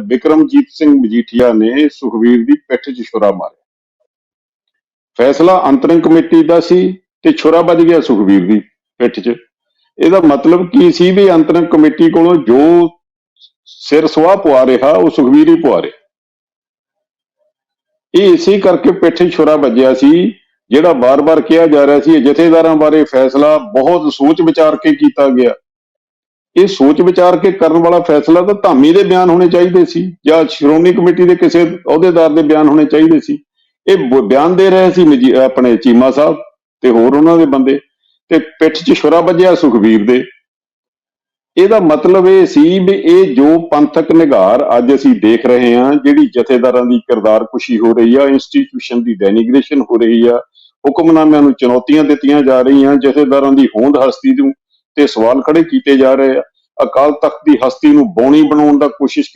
ਬਿਕਰਮਜੀਤ ਸਿੰਘ ਮਜੀਠੀਆ ਨੇ ਸੁਖਵੀਰ ਦੀ ਪਿੱਠ 'ਚ ਛੁਰਾ ਮਾਰਿਆ। ਫੈਸਲਾ ਅੰਤਰਿਮ ਕਮੇਟੀ ਦਾ ਸੀ ਤੇ ਛੁਰਾ ਵੱਜ ਗਿਆ ਸੁਖਵੀਰ ਦੀ ਪਿੱਠ 'ਚ। ਇਹਦਾ ਮਤਲਬ ਕੀ ਸੀ ਵੀ ਅੰਤਰਿਮ ਕਮੇਟੀ ਕੋਲੋਂ ਜੋ ਸਿਰ ਸੁਆਹ ਪਵਾ ਰਿਹਾ, ਉਹ ਸੁਖਵੀਰ ਹੀ ਪਵਾ ਰਿਹਾ। ਇਹ ਇਸੇ ਕਰਕੇ ਪਿੱਠ ਛੁਰਾ ਵੱਜਿਆ ਸੀ, ਜਿਹੜਾ ਬਾਰ-ਬਾਰ ਕਿਹਾ ਜਾ ਰਿਹਾ ਸੀ ਜਥੇਦਾਰਾਂ ਬਾਰੇ ਫੈਸਲਾ ਬਹੁਤ ਸੋਚ ਵਿਚਾਰ ਕੇ ਕੀਤਾ ਗਿਆ। ਇਹ ਸੋਚ ਵਿਚਾਰ ਕੇ ਕਰਨ ਵਾਲਾ ਫੈਸਲਾ ਤਾਂ ਧਾਮੀ ਦੇ ਬਿਆਨ ਹੋਣੇ ਚਾਹੀਦੇ ਸੀ, ਜਾਂ ਸ਼੍ਰੋਮਣੀ ਕਮੇਟੀ ਦੇ ਕਿਸੇ ਅਹੁਦੇਦਾਰ ਦੇ ਬਿਆਨ ਹੋਣੇ ਚਾਹੀਦੇ ਸੀ। ਇਹ ਬਿਆਨ ਦੇ ਰਹੇ ਸੀ ਆਪਣੇ ਚੀਮਾ ਸਾਹਿਬ ਤੇ ਹੋਰ ਉਹਨਾਂ ਦੇ ਬੰਦੇ, ਤੇ ਪਿੱਠ 'ਚ ਛੁਰਾ ਵੱਜਿਆ ਸੁਖਬੀਰ ਦੇ। ਇਹਦਾ ਮਤਲਬ ਇਹ ਸੀ ਵੀ ਇਹ ਜੋ ਪੰਥਕ ਨਿਗਾਰ ਅੱਜ ਅਸੀਂ ਦੇਖ ਰਹੇ ਹਾਂ, ਜਿਹੜੀ ਜਥੇਦਾਰਾਂ ਦੀ ਕਿਰਦਾਰ ਕੁਸ਼ੀ ਹੋ ਰਹੀ ਆ ਇੰਸਟੀਟਿਊਸ਼ਨ ਦੀ ਡੈਨੀਗ੍ਰੇਸ਼ਨ ਹੋ ਰਹੀ ਆ, ਹੁਕਮਨਾਮਿਆਂ ਨੂੰ ਚੁਣੌਤੀਆਂ ਦਿੱਤੀਆਂ ਜਾ ਰਹੀਆਂ, ਜਥੇਦਾਰਾਂ ਦੀ ਹੋਂਦ ਹਸਤੀ ਨੂੰ ਤੇ ਸਵਾਲ ਖੜੇ ਕੀਤੇ ਜਾ ਰਹੇ ਆ। ਅਕਾਲ ਤਖਤ ਦੀ ਹਸਤੀ ਨੂੰ ਬੌਣੀ ਬਣਾਉਣ ਦਾ ਕੋਸ਼ਿਸ਼